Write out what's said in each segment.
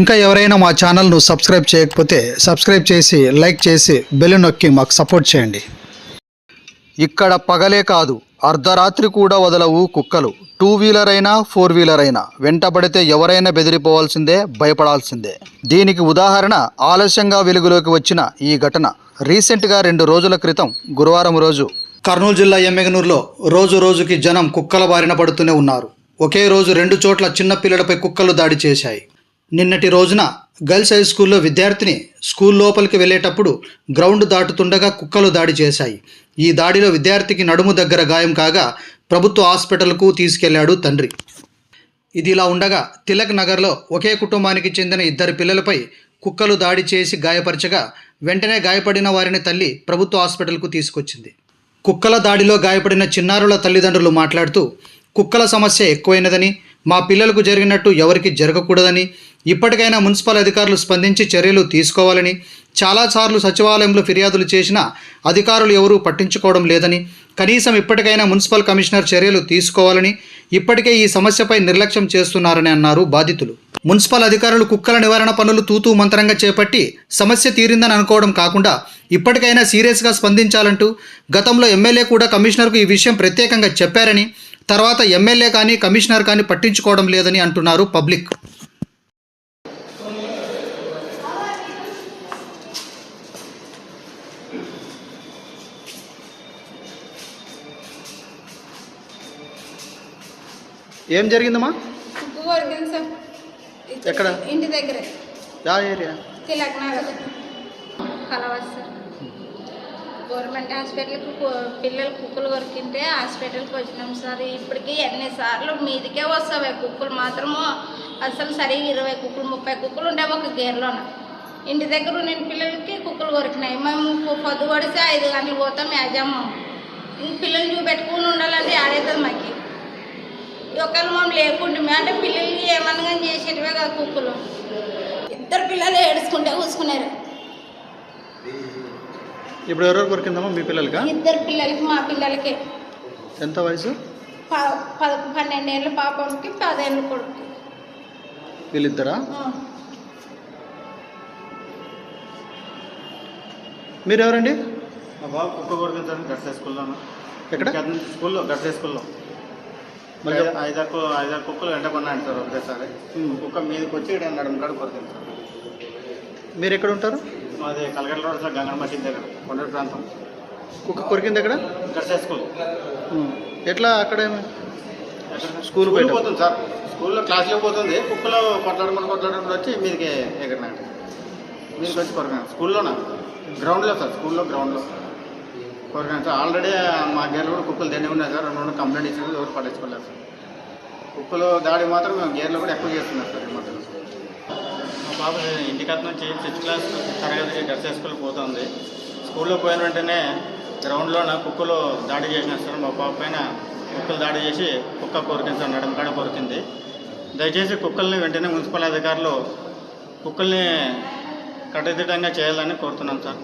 ఇంకా ఎవరైనా మా ఛానల్ను సబ్స్క్రైబ్ చేయకపోతే సబ్స్క్రైబ్ చేసి లైక్ చేసి బెల్ నొక్కి మాకు సపోర్ట్ చేయండి. ఇక్కడ పగలే కాదు అర్ధరాత్రి కూడా వదలవు కుక్కలు. టూ వీలర్ అయినా ఫోర్ వీలర్ అయినా. వెంటబడితే ఎవరైనా బెదిరిపోవాల్సిందే భయపడాల్సిందే. దీనికి ఉదాహరణ ఆలస్యంగా వెలుగులోకి వచ్చిన ఈ ఘటన. రీసెంట్గా రెండు రోజుల క్రితం గురువారం రోజు. కర్నూలు జిల్లా ఎమ్మెగనూరులో రోజు రోజుకి జనం కుక్కల బారిన పడుతూనే ఉన్నారు. ఒకే రోజు రెండు చోట్ల చిన్నపిల్లలపై కుక్కలు దాడి చేశాయి. నిన్నటి రోజున గర్ల్స్ హై స్కూల్లో విద్యార్థిని స్కూల్ లోపలికి వెళ్ళేటప్పుడు గ్రౌండ్ దాటుతుండగా కుక్కలు దాడి చేశాయి. ఈ దాడిలో విద్యార్థికి నడుము దగ్గర గాయం కాగా ప్రభుత్వ హాస్పిటల్కు తీసుకెళ్ళాడు తండ్రి. ఇది ఇలా ఉండగా తిలక్ నగర్లో ఒకే కుటుంబానికి చెందిన ఇద్దరు పిల్లలపై కుక్కలు దాడి చేసి గాయపరచగా వెంటనే గాయపడిన వారిని తల్లి ప్రభుత్వ హాస్పిటల్కు తీసుకొచ్చింది. కుక్కల దాడిలో గాయపడిన చిన్నారుల తల్లిదండ్రులు మాట్లాడుతూ కుక్కల సమస్య ఎక్కువైనదని మా పిల్లలకు జరిగినట్టు ఎవరికి జరగకూడదని ఇప్పటికైనా మున్సిపల్ అధికారులు స్పందించి చర్యలు తీసుకోవాలని చాలాసార్లు సచివాలయంలో ఫిర్యాదులు చేసినా అధికారులు ఎవరూ పట్టించుకోవడం లేదని కనీసం ఇప్పటికైనా మున్సిపల్ కమిషనర్ చర్యలు తీసుకోవాలని ఇప్పటికే ఈ సమస్యపై నిర్లక్ష్యం చేస్తున్నారని అన్నారు బాధితులు. మున్సిపల్ అధికారులు కుక్కల నివారణ పనులు తూతూ మంత్రంగా చేపట్టి సమస్య తీరిందని అనుకోవడం కాకుండా ఇప్పటికైనా సీరియస్గా స్పందించాలంటూ గతంలో ఎమ్మెల్యే కూడా కమిషనర్కు ఈ విషయం ప్రత్యేకంగా చెప్పారని తర్వాత ఎమ్మెల్యే కానీ కమిషనర్ కానీ పట్టించుకోవడం లేదని అంటున్నారు పబ్లిక్. ఏం జరిగిందమ్మా? సార్. ఎక్కడ? ఇంటి దగ్గరే. యా ఏరియా? తిలక్ నగర్. కలవచ్చు సార్. గవర్నమెంట్ హాస్పిటల్కి పిల్లలు కుక్కలు కొరికింటే హాస్పిటల్కి వచ్చినాం సార్. ఇప్పటికీ ఎన్నిసార్లు మీదికే వస్తాయి కుక్కలు మాత్రము. అసలు సరిగా ఇరవై కుక్కలు ముప్పై కుక్కలు ఉండే ఒక గేర్లోన. ఇంటి దగ్గర ఉన్న పిల్లలకి కుక్కలు కొరికినాయి. మేము పొద్దు పడితే ఐదు గంటలు పోతాం యాజమ్మం. ఇంక పిల్లలు చూపెట్టుకుని ఉండాలంటే ఆడేస్తుంది ఒకళ్ళు మనం లేకుండా అంటే పిల్లలకి ఏమన్నా కానీ చేసేటివే కదా కుక్కలు. ఇద్దరు పిల్లలు ఏడుచుకుంటే కూసుకున్నారు. ఇప్పుడు ఎవరెవరు కొరికిందమ్మా? మీ పిల్లలకా? ఇద్దరు పిల్లలకి మా పిల్లలకి. ఎంత వయసు? ప పద పన్నెండేళ్ళ పాపకి పదేళ్ళ కొడుకు వీళ్ళిద్దరా? మీరు ఎవరండి మా బాబు కుక్క స్కూల్లోను ఎక్కడ? స్కూల్లో గట్సే స్కూల్లో. మళ్ళీ ఐదు- ఐదారు ఐదారు కుక్కలు వెంట కొన్నాను సార్ ఒకటేసారి కుక్క మీదకి వచ్చి ఇక్కడ నడుము కాడ కొడుతుంది సార్. మీరు ఎక్కడ ఉంటారు? మాది కలగడ రోడ్ సార్ గంగన మసీద్ దగ్గర కొండ ప్రాంతం. కుక్క కొరికింది ఎక్కడ? గట్సే స్కూల్. ఎట్లా అక్కడ స్కూల్. పోతుంది సార్. స్కూల్లో క్లాస్లో పోతుంది? కుక్కలో కొట్లాడుకుని కొట్లాడుకుని వచ్చి మీదకి ఎగరినాడు మీదకి వచ్చి కొరగాను స్కూల్లోనా? గ్రౌండ్లో సార్ స్కూల్లో గ్రౌండ్లో. కొరగాను సార్. ఆల్రెడీ మా గేర్లు కూడా కుక్కలు దండి ఉన్నాయి సార్. రెండు రెండు కంప్లైంట్ ఇచ్చిన ఎవరు పట్టించుకోలేదు సార్. కుక్కలు దాడి మాత్రం మేము గేర్లు కూడా ఎక్కువ చేస్తున్నారు సార్ ఈ మాత్రం మా బాబు ఇంటికట్ నుంచి సిక్స్త్ క్లాస్ తరగతి డ్రెస్ స్కూల్ పోతుంది. స్కూల్లో పోయిన వెంటనే గ్రౌండ్లోన కుక్కలు దాడి చేసినారు సార్. మా బాబు పైన కుక్కలు దాడి చేసి కుక్క కొరికింది సార్. నడుము కాడ కొరికింది. దయచేసి కుక్కల్ని వెంటనే మున్సిపల్ అధికారులు కుక్కల్ని కట్టుదిట్టంగా చేయాలని కోరుతున్నాం సార్.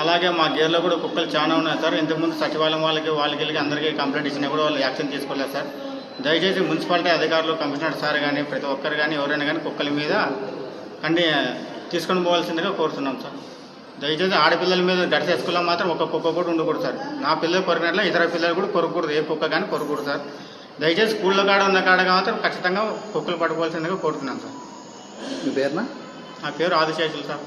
అలాగే మా గేర్లో కూడా కుక్కలు చాలా ఉన్నాయి సార్. ఇంతకుముందు సచివాలయం వాళ్ళకి వాళ్ళకి వీళ్ళకి అందరికీ కంప్లైంట్ ఇచ్చినా కూడా వాళ్ళు యాక్షన్ తీసుకోలేదు సార్. దయచేసి మున్సిపాలిటీ అధికారులు కమిషనర్ సార్ కానీ ప్రతి ఒక్కరు కానీ ఎవరైనా కానీ కుక్కల మీద కండి తీసుకొని పోవాల్సిందిగా కోరుతున్నాం సార్. దయచేసి ఆడపిల్లల మీద గడిచే స్కూల్లో మాత్రం ఒక కుక్క కూడా ఉండకూడదు సార్. నా పిల్లలు కొరికినట్ల ఇతర పిల్లలు కూడా కొరకూడదు. ఏ కుక్క కానీ కొరకూడదు సార్. దయచేసి స్కూల్లో కాడ ఉన్న కాడగా మాత్రం ఖచ్చితంగా కుక్కలు పట్టుకోవాల్సిందిగా కోరుతున్నాం సార్. మీ పేరునా? నా పేరు ఆదిశేషులు సార్.